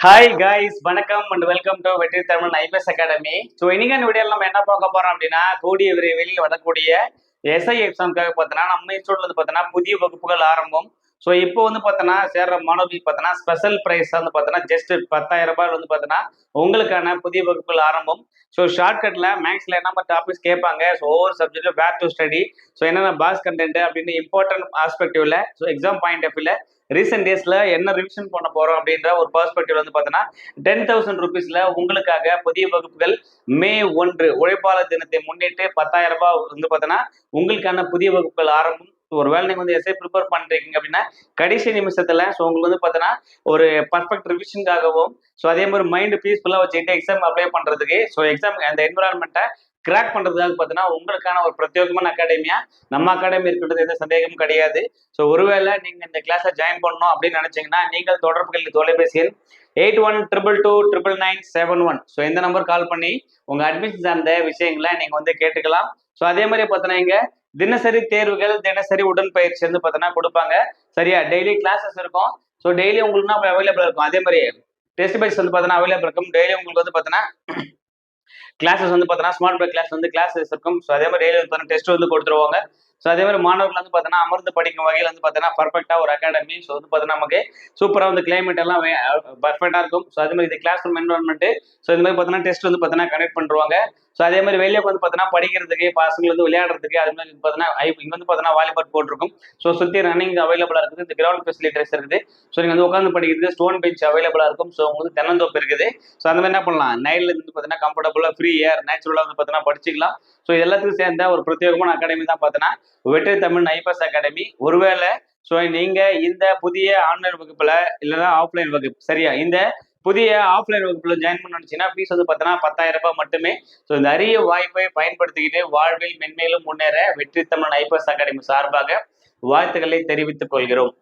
Hi guys வணக்கம் and welcome to Vetri Tamil IPS academy so இன்னைக்கான வீடியோவில் நம்ம என்ன பார்க்க போறோம் அப்படின்னா கூடிய விரைவில் வரக்கூடிய எஸ்ஐ எக்ஸாமுக்காக பார்த்தோன்னா நம்ம இன்ஸ்டியூட்ல வந்து பார்த்தோன்னா புதிய வகுப்புகள் ஆரம்பம். ஸோ இப்போ வந்து பார்த்தோன்னா சேர்ற மாணவர்களுக்கு பார்த்தோன்னா ஸ்பெஷல் ப்ரைஸ் வந்து பார்த்தோன்னா ஜஸ்ட் பத்தாயிரம் ரூபாய் வந்து பார்த்தோன்னா உங்களுக்கான புதிய வகுப்புகள் ஆரம்பம். ஸோ ஷார்ட்கட்டில் மேக்ஸில் என்ன டாபிக்ஸ் கேட்பாங்க? ஸோ ஒவ்வொரு சப்ஜெக்ட்டும் வேர் டு ஸ்டடி ஸோ என்னென்ன பாஸ் கண்டென்ட் அப்படின்னு இம்பார்ட்டன்ட் ஆஸ்பெக்டிவ்ல ஸோ எக்ஸாம் பாயிண்ட் ஆஃப் இல்லை ரீசெண்ட் டேஸ்ல என்ன ரிவிஷன் பண்ண போறோம் அப்படின்ற ஒரு பர்ஸ்பெக்டிவ் வந்து பார்த்தோன்னா டென் தௌசண்ட் ருபீஸ்ல உங்களுக்காக புதிய வகுப்புகள் மே ஒன்று உழைப்பாளர் தினத்தை முன்னிட்டு பத்தாயிரம் ரூபாய் வந்து பார்த்தோன்னா உங்களுக்கான புதிய வகுப்புகள் ஆரம்பம். ஒருவேளை நீங்க வந்து எஸ்ஐ ப்ரிப்பேர் பண்றீங்க அப்படின்னா கடைசி நிமிஷத்துல ஸோ உங்களுக்கு வந்து பார்த்தோன்னா ஒரு பர்ஃபெக்ட் ரிவிஷனுக்காகவும் ஸோ அதே மாதிரி மைண்ட் பீஸ்ஃபுல்லாக வச்சுக்கிட்டு எக்ஸாம் அப்ளை பண்றதுக்கு ஸோ எக்ஸாம் அந்த என்விரான்மெண்ட்டை கிராக் பண்றதுக்காக பார்த்தீங்கன்னா உங்களுக்கான ஒரு பிரத்யேகமான அகாடமியா நம்ம அகாடமி இருக்கிறது எந்த சந்தேகமும் கிடையாது. ஸோ ஒருவேளை நீங்க இந்த கிளாஸை ஜாயின் பண்ணணும் அப்படின்னு நினைச்சீங்கன்னா நீங்கள் தொடர்புகளில் தொலைபேசி எண் eight one triple two triple nine seven one so இந்த நம்பர் கால் பண்ணி உங்க அட்மிஷன் சார்ந்த விஷயங்களை நீங்க வந்து கேட்டுக்கலாம். ஸோ அதே மாதிரி பார்த்தோன்னா இங்க தினசரி தேர்வுகள் தினசரி உடற்பயிற்சி வந்து பார்த்தோன்னா கொடுப்பாங்க. சரியா? டெய்லி கிளாஸஸ் இருக்கும். ஸோ டெய்லி உங்களுக்குன்னா அவைலபிள் இருக்கும். அதே மாதிரி டெஸ்ட் பேஸ் வந்து பார்த்தோன்னா அவைலபிள் இருக்கும். டெய்லி உங்களுக்கு வந்து பார்த்தோன்னா கிளாஸஸ் வந்து பார்த்தோன்னா ஸ்மார்ட் பேக் கிளாஸ் வந்து கிளாஸஸ் இருக்கும். ஸோ அதே மாதிரி டெய்லி பார்த்தோன்னா டெஸ்ட் வந்து கொடுத்துருவாங்க. ஸோ அதே மாதிரி மாணவர்கள் வந்து பார்த்தோன்னா அமர்ந்து படிக்கும் வகையில் வந்து பார்த்தோன்னா பர்ஃபெக்டாக ஒரு அகாடமி ஸோ வந்து பார்த்தோன்னா நமக்கு சூப்பராக வந்து கிளைமேட் எல்லாம் பர்ஃபெக்டாக இருக்கும். ஸோ அதே மாதிரி இது கிளாஸ் ரூம் என்வரன்மெண்ட்டு ஸோ இந்த மாதிரி பார்த்தோன்னா டெஸ்ட் வந்து பார்த்தோன்னா கனெக்ட் பண்ணுவாங்க ஸோ அதே மாதிரி வெளியே வந்து பார்த்தோன்னா படிக்கிறதுக்கு பசங்க வந்து விளையாடுறதுக்கு அது மாதிரி பார்த்தீங்கன்னா இங்கே வந்து பார்த்தோன்னா வாலிபால் போட்டிருக்கும் ஸோ சுற்றி ரன்னிங் அவைலபிளாக இருக்குது. இந்த கிரவுண்ட் ஃபெசிலிட்டிஸ் இருக்குது. ஸோ நீங்கள் வந்து உட்காந்து படிக்கிறது ஸ்டோன் பெஞ்ச் அவைலபிளாக இருக்கும். ஸோ உங்களுக்கு தென்னந்தோப்பு இருக்குது. ஸோ அந்த மாதிரி என்ன பண்ணலாம்? நைட்ல இருந்து பார்த்தீங்கன்னா கம்ஃபர்டபுளாக ஃப்ரீ ஏர் நேச்சுரலாக வந்து பார்த்தீங்கன்னா படிச்சிக்கலாம். ஸோ எல்லாத்துக்கும் சேர்ந்த ஒரு பிரத்யேகமான அகாடமி தான் பார்த்தோன்னா வெற்றி தமிழ் ஐபஸ் அகாடமி. ஒருவேளை ஸோ நீங்க இந்த புதிய ஆன்லைன் வகுப்புல இல்லைன்னா ஆஃப்லைன் வகுப்பு சரியா? இந்த புதிய ஆஃப்லைன் வகுப்புல ஜாயின் பண்ண நினைச்சீங்கன்னா ஃபீஸ் வந்து பார்த்தோன்னா பத்தாயிரம் ரூபாய் மட்டுமே. ஸோ இந்த அரிய வாய்ப்பை பயன்படுத்திக்கிட்டு வாழ்வில் மென்மேலும் முன்னேற வெற்றி தமிழ் ஐபஸ் அகாடமி சார்பாக வாழ்த்துக்களை தெரிவித்துக் கொள்கிறோம்.